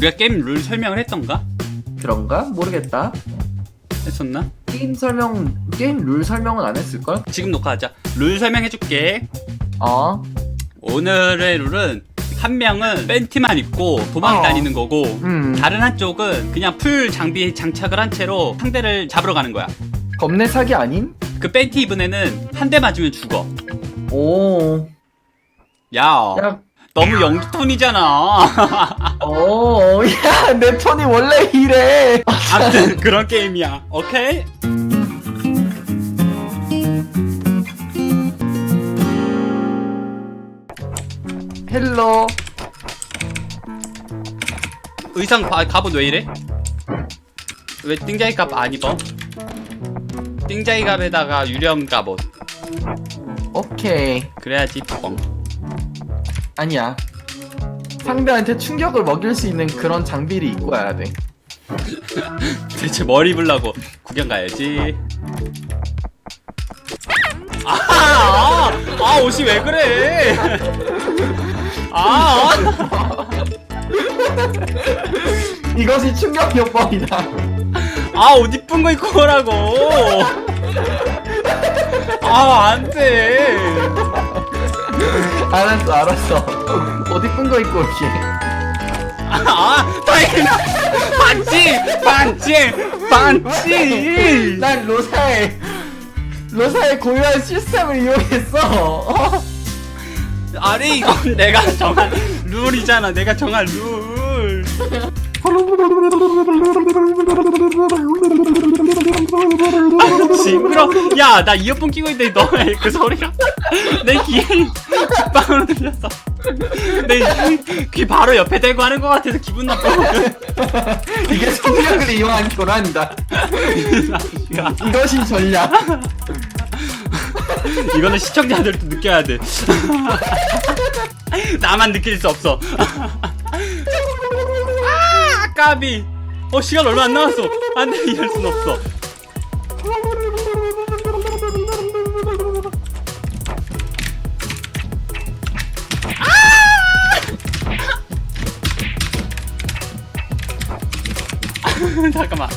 우리가 게임 룰 설명을 했던가? 그런가? 모르겠다. 했었나? 게임 설명, 게임 룰 설명은 안 했을걸? 지금 녹화하자. 룰 설명해줄게. 어? 오늘의 룰은 한 명은 팬티만 입고 도망 어. 다니는 거고 음. 다른 한쪽은 그냥 풀 장비 장착을 한 채로 상대를 잡으러 가는 거야. 겁내 사기 아님? 그 팬티 입은 애는 한 대 맞으면 죽어. 오. 야, 야, 너무 연기 톤이잖아. 오, 야, 내 톤이 원래 이래. 아무튼 그런 게임이야. 오케이? 헬로. 의상 바, 갑옷 왜 이래? 왜 띵자이 갑 안 입어? 띵자이 갑에다가 유령 갑옷. 오케이. 그래야지 뻥. 아니야. 상대한테 충격을 먹일 수 있는 그런 장비를 입고 와야 돼. 대체 뭘 입으려고 구경 가야지. 아, 아, 아 옷이 왜 그래? 아, 이것이 충격 요법이다. 아, 옷 이쁜 거 입고 오라고. 아, 안 돼. 알았어, 알았어. 옷 이쁜 거 입고 올게. 아, 다행이다. 반지, 반지, 반지. 난 로사의 로사의 고유한 시스템을 이용했어. 어? 아니, 이건 내가 정한 룰이잖아. 내가 정한 룰. 징그러. 야, 나 이어폰 끼고 있는데 너의 그 소리가 내 귀에 빗방으로 들렸어. 내귀 바로 옆에 대고 하는 것 같아서 기분 나빠. 이게 성력을 이용한 교란이다. 야, 이것이 전략. 이거는 시청자들도 느껴야 돼. 나만 느낄 수 없어. 아, 까비. 어, 시간 얼마 안 남았어. 안 돼, 이럴 순 없어. 아! 잠깐만.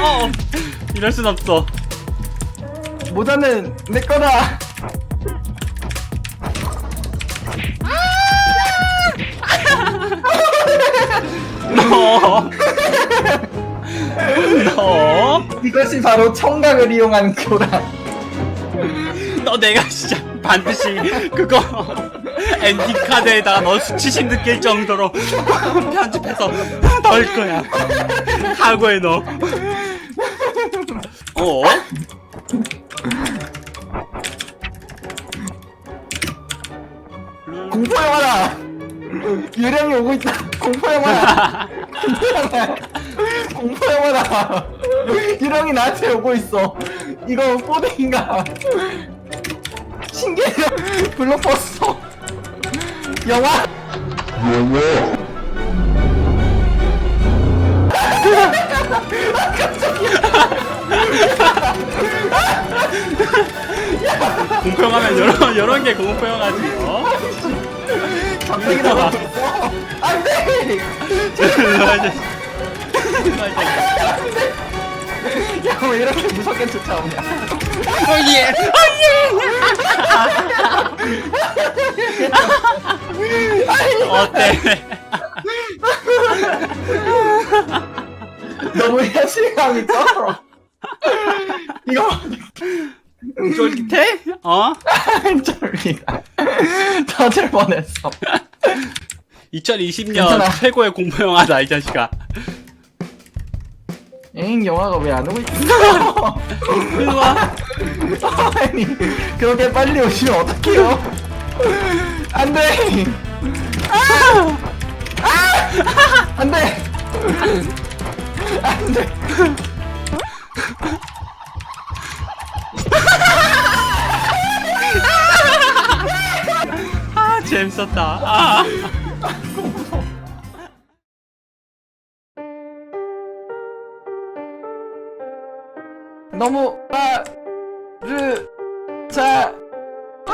어, 이럴 순 없어. 모자는 내 거다. 너. 너. 이것이 바로 청각을 이용한 교란. 너 내가 진짜 반드시 그거 엔딩 카드에다가 너 수치심 느낄 정도로 편집해서 넣을 거야. 각오해 너. 어? 공포 영화다. 유령이 오고 있다. 공포 영화야. 공포 영화야. 공포 영화다. 유령이 나한테 오고 있어. 이거 꼬댕인가? 신기해요. 블록버스터. 영화. 공포영화면 여러 여러 개 공포영화지. 어? 갑자기 있어. 안 돼! 야, 왜 이렇게 무섭게 쫓아오냐? 어예. 어때? 너무 현실감이 쩔어. 이거 쫄깃해? 어? 쫄리다. 터질 뻔했어. 2020년 괜찮아. 최고의 공포 영화다 이 자식아. 엥, 영화가 왜 안 오고 있어? 일로 와. 아니, 그렇게 빨리 오시면 어떡해요? 안 돼! 아! 아! 안 돼! 안 돼! 아 재밌었다. 아. 너무 아, 르, 자, 아.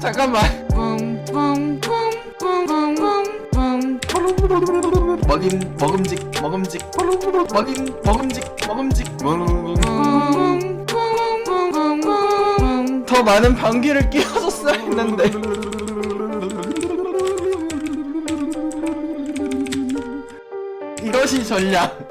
잠깐만. 먹임 먹음직 먹음직 먹임 먹음직 먹음직 더 많은 방귀를 끼워줬어야 했는데. 이것이 전략